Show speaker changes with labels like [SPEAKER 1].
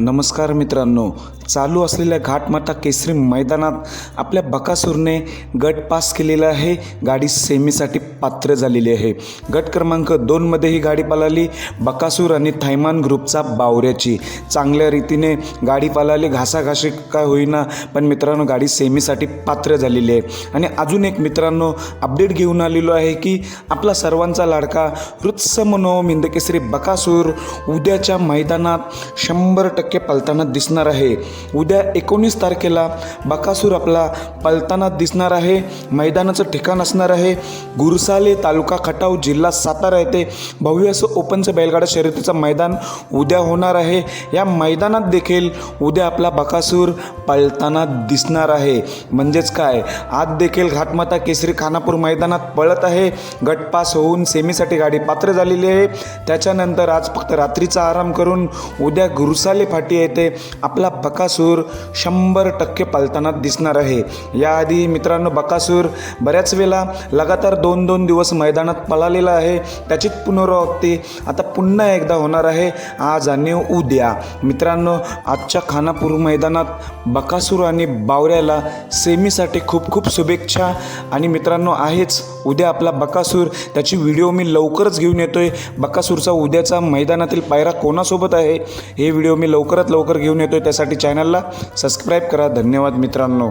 [SPEAKER 1] नमस्कार मित्रांनो चालू असलेल्या घाटमाता केसरी मैदानात आपल्या बकासूरने गट पास केलेला आहे. गाडी सेमीसाठी पात्र झालेली आहे. गट क्रमांक दोनमध्ये ही गाडी पालाली बकासूर आणि थैमान ग्रुपचा बावऱ्याची. चांगल्या रीतीने गाडी पालाली घासाघाशी काय होईना पण मित्रांनो गाडी सेमीसाठी पात्र झालेली आहे. आणि अजून एक मित्रांनो अपडेट घेऊन आलेलो आहे की आपला सर्वांचा लाडका वृत्स मनो मिंदकेसरी बकासूर उद्याच्या मैदानात शंभर टक्के पलताना दिसणार आहे. उद्या एकोणीस तारखेला बकासूर आपला पलताना दिसणार आहे. मैदानाचं ठिकाण असणार आहे. गुरसाले तालुका खटाव जिल्हा सातारा येथे भव्य असं ओपनचं बैलगाडा शर्यतीचं मैदान उद्या होणार आहे. या मैदानात देखील उद्या आपला बकासूर पळताना दिसणार आहे. म्हणजेच काय? आज देखील घाटमाता केसरी खानापूर मैदानात पळत आहे. गटपास होऊन सेमीसाठी गाडी पात्र झालेली आहे. त्याच्यानंतर आज फक्त रात्रीचा आराम करून उद्या गुरुसाले फाटी येथे आपला बकासूर शंभर टक्के पालताना दिसणार आहे. याआधी मित्रांनो बकासूर बऱ्याच वेळा लगातार दोन दोन दिवस मैदानात पळालेला आहे. त्याचीच पुनरावृत्ती आता पुन्हा एकदा होणार आहे. आज आणि उद्या. मित्रांनो आजच्या खानापूर मैदानात बकासूर आणि बावऱ्याला सेमीसाठी खूप खूप शुभेच्छा. आणि मित्रांनो आहेच. उद्या आपला बकासूर त्याची व्हिडिओ मी लवकरच घेऊन येतोय. बकासूरचा उद्याचा मैदानातील पायरा कोणासोबत आहे हे व्हिडिओ मी लवकरात लवकर घेऊन येतोय. त्यासाठी चॅनलला सबस्क्राईब करा. धन्यवाद मित्रांनो.